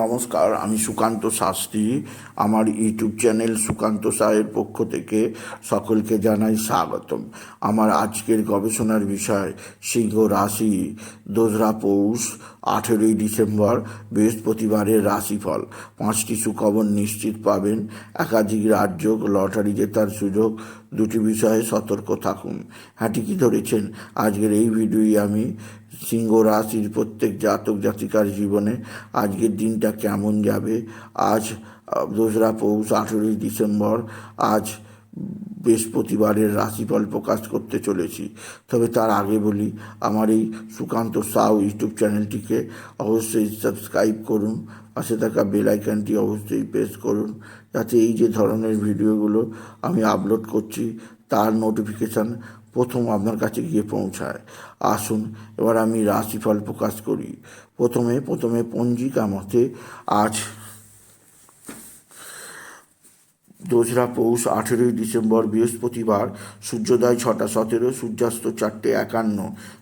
নমস্কার, আমি সুকান্ত শাস্ত্রী। আমার ইউটিউব চ্যানেল সুকান্ত সাহের পক্ষ থেকে সকলকে জানাই স্বাগতম। আমার আজকের গবেষণার বিষয়, সিংহ রাশি, দোসরা পৌষ, আঠেরোই ডিসেম্বর, বৃহস্পতিবারের রাশিফল। পাঁচটি সুখবর নিশ্চিত পাবেন। একাধিক রাজ্য লটারি জেতার সুযোগ, দুটি বিষয়ে সতর্ক থাকুন। হ্যাঁ ঠিকই ধরেছেন। আজকের এই ভিডিওই আমি সিংহ রাশির প্রত্যেক জাতক জাতিকার জীবনে আজকের দিনটা কেমন যাবে? আজ দোসরা পৌষ, আঠেরোই ডিসেম্বর, আজ বৃহস্পতিবারের রাশিফল প্রকাশ করতে চলেছি। তবে তার আগে বলি, আমার এই সুকান্ত সাউ ইউটিউব চ্যানেলটিকে অবশ্যই সাবস্ক্রাইব করুন, পাশে থাকা বেল আইকনটি অবশ্যই প্রেস করুন, যাতে এই যে ধরনের ভিডিওগুলো আমি আপলোড করছি, তার নোটিফিকেশান প্রথম আপনার কাছে গিয়ে পৌঁছায়। আসুন, এবার আমি রাশিফল প্রকাশ করি। প্রথমে প্রথমে পঞ্জিকা মতে আজ দোসরা পৌষ আঠেরোই ডিসেম্বর বৃহস্পতিবার, সূর্যোদয় ছটা সতেরো, সূর্যাস্ত চারটে একান্ন,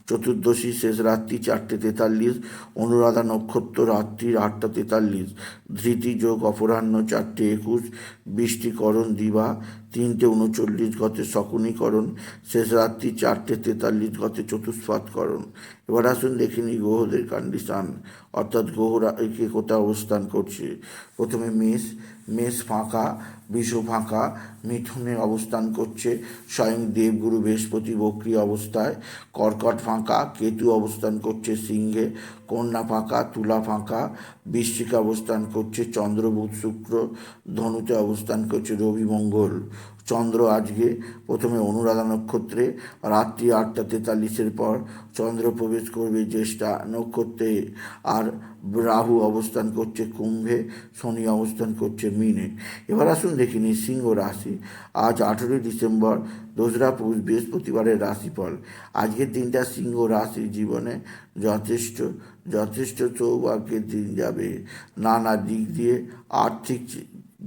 চতুর্দশী শেষ রাত্রি চারটে তেতাল্লিশ, অনুরাধা নক্ষত্র রাত্রির আটটা তেতাল্লিশ, ধৃতি যোগ অপরাহ্ন চারটে একুশ, বৃষ্টিকরণ দিবা তিনটে উনচল্লিশ গতে শকুনীকরণ, শেষ রাত্রি চারটে তেতাল্লিশ গতে চতুষ্পাতকরণ। এবার আসুন দেখিনি গ্রহদের কন্ডিশান। অর্থাৎ গ্রহরা কে কোথায় অবস্থান করছে? প্রথমে মেষ মেষ ফাঁকা বিষ ফাঁকা মিথুনে অবস্থান করছে। স্বয়ং দেবগুরু বৃহস্পতি বক্রি অবস্থায়। কর্কট ফাঁকা, কেতু অবস্থান করছে সিংহে। কন্যা ফাঁকা, তুলা ফাঁকা। বৃশ্চিকে অবস্থান করছে চন্দ্রবুধ শুক্র। ধনুতে অবস্থান করছে রবি মঙ্গল। চন্দ্র আজকে প্রথমে অনুরাধা নক্ষত্রে রাত্রি আটটা তেতাল্লিশের পর চন্দ্র প্রবেশ করবে জ্যেষ্ঠা নক্ষত্রে আর রাহু অবস্থান করছে কুম্ভে, শনি অবস্থান করছে মিনে। এবার আসুন দেখিনি সিংহ রাশি। আজ আঠেরোই ডিসেম্বর, দোসরা পৌষ, বৃহস্পতিবারের রাশিফল। আজকের দিনটা সিংহ রাশির জীবনে যথেষ্ট যথেষ্ট সৌভাগ্যের দিন যাবে। নানা দিক দিয়ে আর্থিক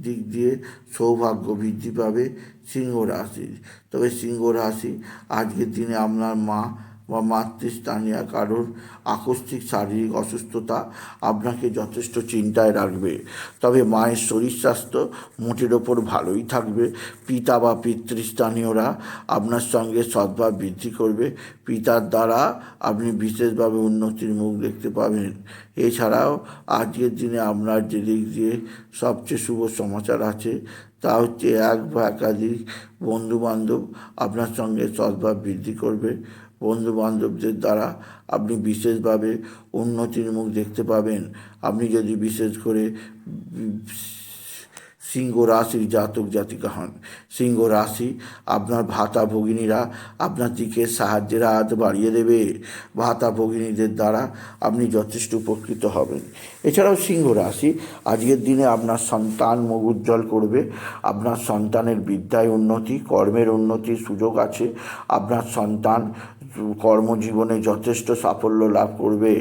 দিক দিয়ে সৌভাগ্য বৃদ্ধি পাবে সিংহ রাশির। তবে সিংহ রাশি আজকের দিনে আপনার মা বা মাতৃস্থানীয় কারোর আকস্মিক শারীরিক অসুস্থতা আপনাকে যথেষ্ট চিন্তায় রাখবে। তবে মায়ের শরীর স্বাস্থ্য মোটের ওপর ভালোই থাকবে। পিতা বা পিতৃস্থানীয়রা আপনার সঙ্গে সদ্ভাব বৃদ্ধি করবে। পিতার দ্বারা আপনি বিশেষভাবে উন্নতির মুখ দেখতে পাবেন। এছাড়াও আজকের দিনে আপনার যে দিক দিয়ে সবচেয়ে শুভ সমাচার আছে, তা হচ্ছে এক বা একাধিক বন্ধুবান্ধব আপনার সঙ্গে সদ্ভাব বৃদ্ধি করবে। বন্ধু বান্ধবদের দ্বারা আপনি বিশেষভাবে উন্নতির মুখ দেখতে পাবেন। আপনি যদি বিশেষ করে সিংহ রাশির জাতক জাতিকা হন, সিংহ রাশি আপনার ভাতা ভগিনীরা আপনার দিকে সাহায্যের হাত বাড়িয়ে দেবে। ভাতা ভগিনীদের দ্বারা আপনি যথেষ্ট উপকৃত হবেন। এছাড়াও সিংহ রাশি, আজকের দিনে আপনার সন্তান মুখ উজ্জ্বল করবে, আপনার সন্তানের বিদ্যায় উন্নতি, কর্মের উন্নতির সুযোগ আছে, আপনার সন্তান কর্মজীবনে যথেষ্ট সাফল্য লাভ করবে,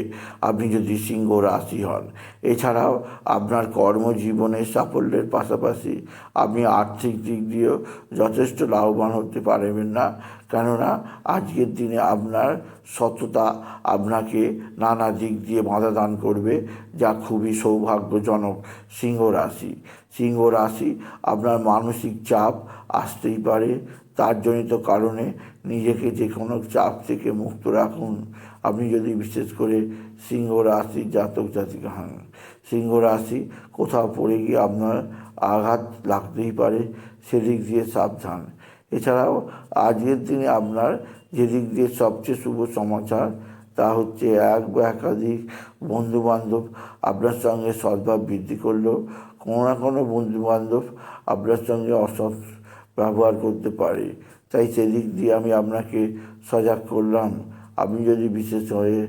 আপনি যদি সিংহ রাশি হন। এছাড়াও আপনার কর্মজীবনে সাফল্যের পাশাপাশি আপনি আর্থিক দিক দিয়েও যথেষ্ট লাভবান হতে পারবেন না। কেননা আজকের দিনে আপনার সততা আপনাকে নানা দিক দিয়ে বাধা দান করবে, যা খুবই সৌভাগ্যজনক সিংহ রাশি। সিংহ রাশি আপনার মানসিক চাপ আসতেই পারে তার জনিত কারণে নিজেকে যে কোনো চাপ থেকে মুক্ত রাখুন। আপনি যদি বিশেষ করে সিংহ রাশির জাতক জাতিকা হন, সিংহ রাশি কোথাও পড়ে গিয়ে আপনার আঘাত লাগতেই পারে, সেদিক দিয়ে সাবধান। এছাড়াও আজকের দিনে আপনার যেদিক দিয়ে সবচেয়ে শুভ সমাচার, তা হচ্ছে এক বা একাধিক বন্ধুবান্ধব আপনার সঙ্গে সদ্ভাব বৃদ্ধি করলেও কোনো না কোনো বন্ধুবান্ধব আপনার সঙ্গে অসৎ ব্যবহার করতে পারে। তাই সেদিক দিয়ে আমি আপনাকে সজাগ করলাম। আপনি যদি বিশেষ হয়ে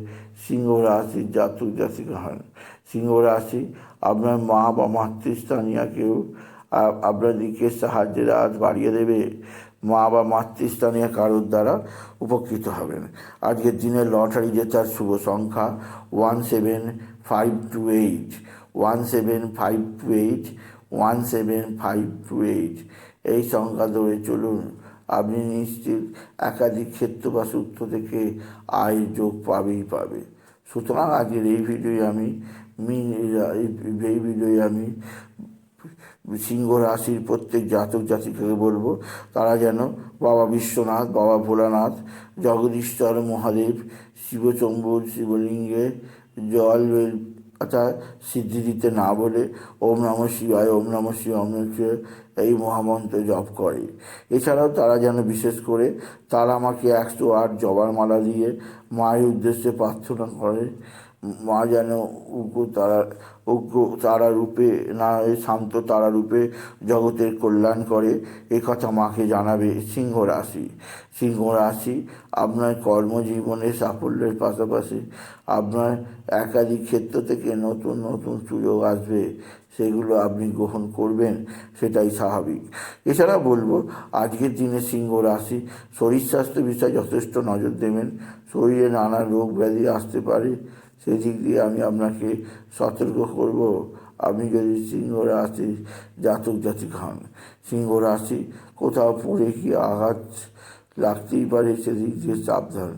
সিংহ রাশির জাতক জাতিকা হন, সিংহ রাশি আপনার মা বা মাতৃস্থানীয়কেও কেউ আপনার দিকে সাহায্যের হাত বাড়িয়ে দেবে। মা বা মাতৃস্থানীয় কারোর দ্বারা উপকৃত হবেন। আজকের দিনে লটারি জেতার শুভ সংখ্যা one seven five two eight, one seven five two eight, one seven five two eight. এই সংখ্যা ধরে চলুন, আপনি নিশ্চিত একাধিক ক্ষেত্র বা সূত্র থেকে আয় যোগ পাবেই পাবে। সুতরাং আজকের এই ভিডিওয়ে আমি এই ভিডিওয়ে আমি সিংহ রাশির প্রত্যেক জাতক জাতিকে বলব, তারা যেন বাবা বিশ্বনাথ, বাবা ভোলানাথ, জগদীশ্বর মহাদেব, শিবচম্বর শিবলিঙ্গে জল কথা সিদ্ধি দিতে না বলে, ওম নম শিবায়, ওম নম শিব ওম এই মহামন্ত্র জপ করে। এছাড়াও তারা যেন বিশেষ করে তারা আমাকে একশো আট জবার মালা দিয়ে মায়ের উদ্দেশ্যে প্রার্থনা করে। মা যেন উগ্র তারা উগ্র তারা রূপে না শান্ত তারা রূপে জগতের কল্যাণ করে। কথা মাকে জানাবে সিংহ রাশি। সিংহ রাশি আপনার কর্মজীবনে সাফল্যের পাশাপাশি আপনার একাধিক ক্ষেত্র থেকে নতুন নতুন সুযোগ আসবে। সেগুলো আপনি গ্রহণ করবেন, সেটাই স্বাভাবিক। এছাড়া বলব, আজকের দিনে সিংহ রাশি, শরীর স্বাস্থ্য বিষয়ে যথেষ্ট নজর দেবেন। শরীরে নানা রোগ ব্যাধি আসতে পারে, সেদিক দিয়ে আমি আপনাকে সতর্ক করব। আপনি যদি সিংহ রাশি জাতক জাতিক হন, সিংহ রাশি কোথাও পড়ে কি আঘাত লাগতেই পারে, সেদিক দিয়ে সাবধান।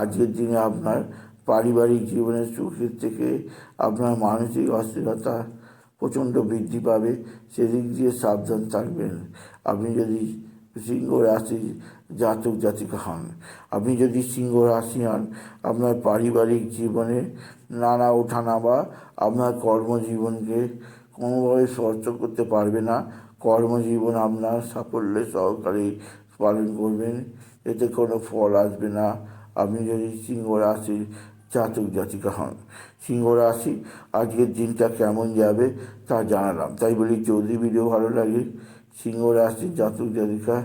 আজকের দিনে আপনার পারিবারিক জীবনের সুখের থেকে আপনার মানসিক অস্থিরতা প্রচণ্ড বৃদ্ধি পাবে, সেদিক দিয়ে সাবধান থাকবেন। আপনি যদি সিংহ রাশি জাতক জাতিকা হন, আপনি যদি সিংহ রাশি হন, আপনার পারিবারিক জীবনে নানা ওঠানামা আপনার কর্মজীবনকে কোনোভাবে সহ্য করতে পারবে না। কর্মজীবন আপনার সাফল্যের সহকারে পালন করবেন, এতে কোনো ফল আসবে না। আপনি যদি সিংহ রাশির জাতক জাতিকা হন। সিংহ রাশি, আজকের দিনটা কেমন যাবে তা জানালাম। তাই বলি, যদি ভিডিও ভালো লাগে, সিংহ রাশি, জাতক জাতিকা,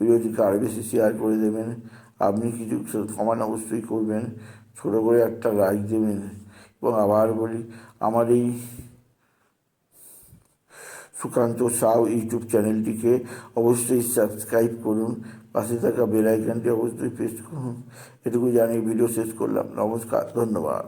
ভিডিওটিকে আরও বেশি শেয়ার করে দেবেন। আপনি কিছু সমান অবশ্যই করবেন। ছোটো করে একটা লাইক দেবেন। এবং আবার বলি, আমার এই সুকান্ত সাউ ইউটিউব চ্যানেলটিকে অবশ্যই সাবস্ক্রাইব করুন। পাশে থাকা বেল আইকনটি অবশ্যই প্রেস করুন। এটুকু জানিয়ে ভিডিও শেষ করলাম। নমস্কার, ধন্যবাদ।